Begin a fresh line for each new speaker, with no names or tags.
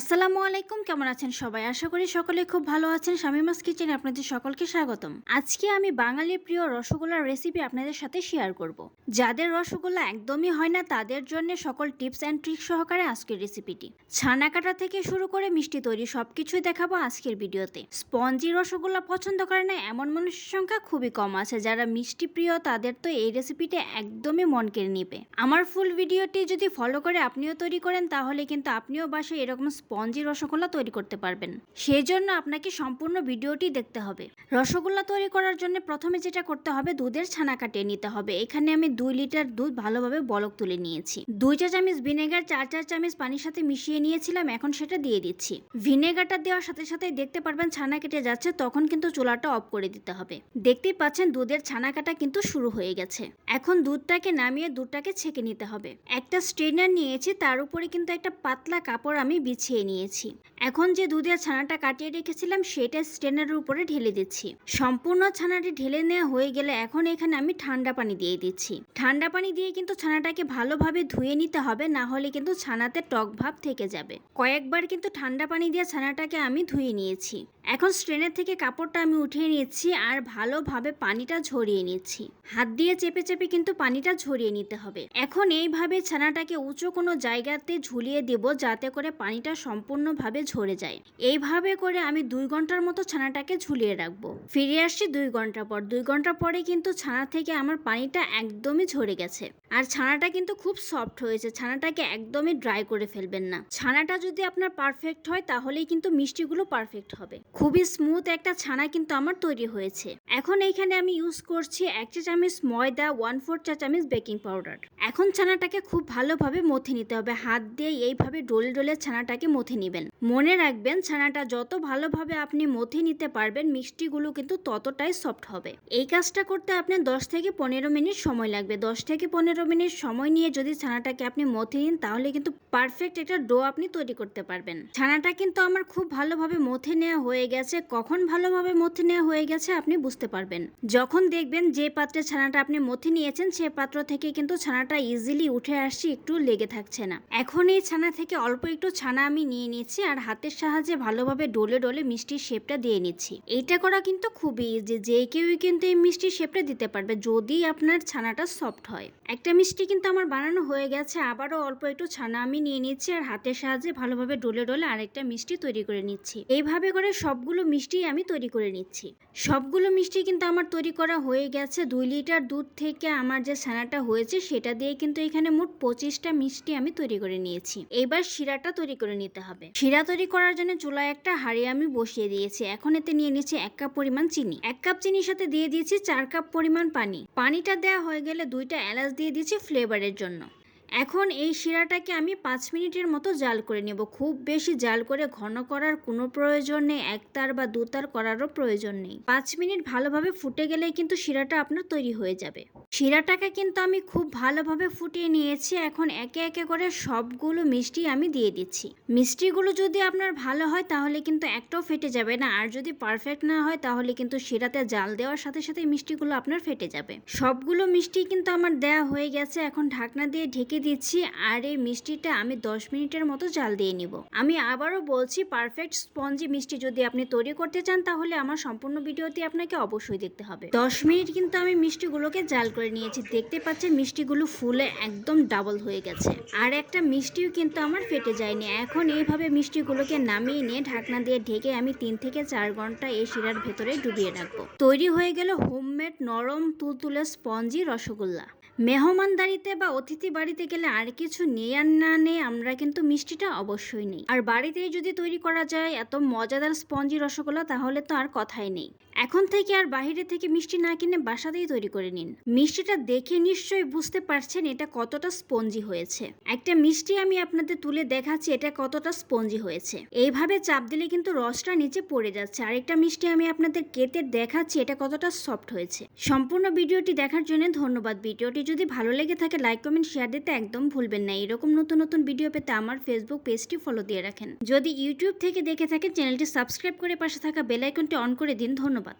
আসসালামু আলাইকুম, কেমন আছেন সবাই? আশা করি সকলে খুব ভালো আছেন। শামিমাস কিচেনে আপনাদের সকলকে স্বাগতম। আজকে আমি বাঙালির প্রিয় রসগোল্লার রেসিপি আপনাদের সাথে শেয়ার করব। যাদের রসগোল্লা একদমই হয় না, তাদের জন্য সকল টিপস অ্যান্ড ট্রিক সহকারে আজকের রেসিপিটি ছানা কাটা থেকে শুরু করে মিষ্টি তৈরি সবকিছুই দেখাবো আজকের ভিডিওতে স্পঞ্জি রসগোল্লা পছন্দ করে না, এমন মানুষের সংখ্যা খুবই কম আছে। যারা মিষ্টি প্রিয়, তাদের তো এই রেসিপিটা একদমই মন কেড়ে নিবে। আমার ফুল ভিডিওটি যদি ফলো করে আপনিও তৈরি করেন, তাহলে কিন্তু আপনিও বাসায় এরকম স্পঞ্জি রসগোল্লা তৈরি করতে পারবেন। সেই জন্য আপনাকে সম্পূর্ণ ভিডিওটি দেখতে হবে। রসগোল্লা তৈরি করার জন্য প্রথমে যেটা করতে হবে, দুধের ছানা কাটিয়ে নিতে হবে। এখানে আমি দুই লিটার দুধ ভালোভাবে বলক তুলে নিয়েছি। দুই চা চামচ ভিনেগার, চার চার চামচ পানির সাথে মিশিয়ে নিয়েছিলাম, এখন সেটা দিয়ে দিচ্ছি। ভিনেগারটা দেওয়ার সাথে সাথে দেখতে পারবেন ছানা কেটে যাচ্ছে, তখন কিন্তু চুলাটা অফ করে দিতে হবে। দেখতেই পাচ্ছেন দুধের ছানা কাটা কিন্তু শুরু হয়ে গেছে। এখন দুধটাকে নামিয়ে দুধটাকে ছেঁকে নিতে হবে। একটা স্ট্রেনার নিয়েছি, তার উপরে কিন্তু একটা পাতলা কাপড় আমি বিছিয়ে নিয়েছি। এখন যে দুধের ছানাটা কাটিয়ে রেখেছিলাম, সেটা স্ট্রেনারের উপরে ঢেলে দিচ্ছি। সম্পূর্ণ ছানাটি ঢেলে নেওয়া হয়ে গেলে এখন এখানে আমি ঠান্ডা পানি দিয়ে দিচ্ছি। ঠান্ডা পানি দিয়ে কিন্তু ছানাটাকে ভালোভাবে ধুয়ে নিতে হবে, না হলে কিন্তু ছানাতে টক ভাব থেকে যাবে। কয়েকবার কিন্তু ঠান্ডা পানি দিয়ে ছানাটাকে আমি ধুয়ে নিয়েছি। এখন স্ট্রেনের থেকে কাপড়টা আমি উঠিয়ে নিচ্ছি আর ভালোভাবে পানিটা ঝরিয়ে নিচ্ছি। হাত দিয়ে চেপে চেপে কিন্তু পানিটা ঝরিয়ে নিতে হবে। এখন এইভাবে ছানাটাকে উঁচু কোনো জায়গাতে ঝুলিয়ে দেব, যাতে করে পানিটা সম্পূর্ণভাবে ঝরে যায়। এইভাবে করে আমি দুই ঘণ্টার মতো ছানাটাকে ঝুলিয়ে রাখব। ফিরে আসছি দুই ঘণ্টা পর। দুই ঘণ্টা পরে কিন্তু ছানা থেকে আমার পানিটা একদমই ঝরে গেছে। আর ছানাটা কিন্তু খুব সফট হয়েছে। ছানাটাকে একদমই ড্রাই করে ফেলবেন না। ছানাটা যদি আপনার পারফেক্ট হয়, তাহলেই কিন্তু মিষ্টিগুলো পারফেক্ট হবে। খুবই স্মুথ একটা ছানা কিন্তু আমার তৈরি হয়েছে। এখন এইখানে আমি ইউজ করছি এক চা চামচ ময়দা, ওয়ান ফোর চা চামচ বেকিং পাউডার। এখন ছানাটাকে খুব ভালোভাবে মথে নিতে হবে। হাত দিয়ে এইভাবে ডোলে ডোলে ছানাটাকে মথে নেবেন। মনে রাখবেন, ছানাটা যত ভালোভাবে আপনি মথে নিতে পারবেন, মিষ্টিগুলো কিন্তু ততটাই সফট হবে। এই কাজটা করতে আপনার দশ থেকে পনেরো মিনিট সময় লাগবে। দশ থেকে পনেরো মিনিট সময় নিয়ে যদি ছানাটাকে আপনি মথে নিন, তাহলে কিন্তু পারফেক্ট একটা ডো আপনি তৈরি করতে পারবেন। ছানাটা কিন্তু আমার খুব ভালোভাবে মথে নেওয়া হয়ে গেছে। কখন ভালোভাবে মথে নেওয়া হয়ে গেছে আপনি বুঝতে পারবেন। যখন দেখবেন যে পাত্রে ছানাটা আপনি মথে নিয়েছেন, সে পাত্র থেকে কিন্তু ছানাটা ইজিলি উঠে আসছে, একটু লেগে থাকছে না। এখন এই ছানা থেকে অল্প একটু ছানা আমি নিয়ে নিচ্ছি আর হাতের সাহায্যে ভালোভাবে ডোলে ডোলে মিষ্টির শেপটা দিয়ে নিচ্ছি। এইটা করা কিন্তু খুবই ইজি যে কেউই কিন্তু এই মিষ্টির শেপটা দিতে পারবে যদি আপনার ছানাটা সফট হয়। একটা মিষ্টি কিন্তু আমার বানানো হয়ে গেছে, আবারও অল্প একটু ছানা আমি নিয়ে নিচ্ছি আর হাতের সাহায্যে ভালোভাবে ডোলে ডোলে আরেকটা মিষ্টি তৈরি করে নিচ্ছি। এইভাবে করে সবগুলো মিষ্টি আমি তৈরি করে নিচ্ছি। সবগুলো মিষ্টি কিন্তু আমার তৈরি করা হয়ে গেছে। দুই লিটার দুধ থেকে আমার যে ছানাটা হয়েছে, সেটা দিয়ে কিন্তু এখানে মোট পঁচিশটা মিষ্টি আমি তৈরি করে নিয়েছি। এবার শিরাটা তৈরি করে নিতে হবে। শিরা তৈরি করার জন্য চুলায় একটা হাঁড়ি আমি বসিয়ে দিয়েছি। এখন এতে নিয়ে নিয়েছি এক কাপ পরিমাণ চিনি। এক কাপ চিনির সাথে দিয়ে দিয়েছি চার কাপ পরিমাণ পানি। পানিটা দেওয়া হয়ে গেলে দুইটা এলাচ দিয়ে দিয়েছি ফ্লেভারের জন্য। এখন এই শিরাটাকে আমি পাঁচ মিনিটের মতো জাল করে নেব। খুব বেশি জাল করে ঘন করার কোনো প্রয়োজন নেই, একতার বা দুতার করারও প্রয়োজন নেই। পাঁচ মিনিট ভালোভাবে ফুটে গেলে কিন্তু শিরাটা আপনার তৈরি হয়ে যাবে। শিরাটাকে কিন্তু আমি খুব ভালোভাবে ফুটিয়ে নিয়েছি। এখন একে একে করে সবগুলো মিষ্টি আমি দিয়ে দিচ্ছি। মিষ্টিগুলো যদি আপনার ভালো হয় তাহলে কিন্তু একটাও ফেটে যাবে না। আর যদি পারফেক্ট না হয় তাহলে কিন্তু শিরাতে জাল দেওয়ার সাথে সাথে মিষ্টিগুলো আপনার ফেটে যাবে। সবগুলো মিষ্টি কিন্তু আমার দেয়া হয়ে গেছে। এখন ঢাকনা দিয়ে ঢেকে দিচ্ছি, আর এই মিষ্টিটা আমি দশ মিনিটের মতো জাল দিয়ে নিব। আমি আবারও বলছি পারফেক্ট স্পঞ্জি মিষ্টি যদি আপনি তৈরি করতে চান, তাহলে আমার সম্পূর্ণ ভিডিওটি আপনাকে অবশ্যই দেখতে হবে। দশ মিনিট কিন্তু আমি মিষ্টিগুলোকে জাল করে নিয়েছি। দেখতে পাচ্ছেন, মিষ্টিগুলো ফুলে একদম ডাবল হয়ে গেছে। আর একটা মিষ্টিও কিন্তু আমার ফেটে যায়নি। এখন এইভাবে মিষ্টিগুলোকে নামিয়ে নিয়ে ঢাকনা দিয়ে ঢেকে আমি তিন থেকে চার ঘণ্টা এই শিরার ভেতরে ডুবিয়ে রাখব। তৈরি হয়ে গেল হোমমেড নরম তুলতুলে স্পঞ্জি রসগোল্লা। মেহমানদারিতে বা অতিথি বাড়িতে গেলে আর কিছু নেই আর না নেই, আমরা কিন্তু মিষ্টিটা অবশ্যই নেই। আর বাড়িতেই যদি তৈরি করা যায় এত মজাদার স্পঞ্জি রসগোল্লা, তাহলে তো আর কথাই নেই। এখন থেকে আর বাইরে থেকে মিষ্টি না কিনে বাসাতেই তৈরি করে নিন। মিষ্টিটা দেখে নিশ্চয়ই বুঝতে পারছেন এটা কতটা স্পঞ্জি হয়েছে। একটা মিষ্টি আমি আপনাদের তুলে দেখাচ্ছি, এটা কতটা স্পঞ্জি হয়েছে। এইভাবে চাপ দিলে কিন্তু রসটা নিচে পড়ে যাচ্ছে। আরেকটা মিষ্টি আমি আপনাদের কেটে দেখাচ্ছি, এটা কতটা সফট হয়েছে। সম্পূর্ণ ভিডিওটি দেখার জন্য ধন্যবাদ। ভিডিওটি যদি ভালো লেগে থাকে, লাইক, কমেন্ট, শেয়ার দিতে একদম ভুলবেন না। এরকম নতুন নতুন ভিডিও পেতে আমার ফেসবুক পেজটি ফলো দিয়ে রাখেন। যদি ইউটিউব থেকে দেখে থাকেন চ্যানেলটি সাবস্ক্রাইব করে পাশে থাকা বেল আইকনটি অন করে দিন। ধন্যবাদ।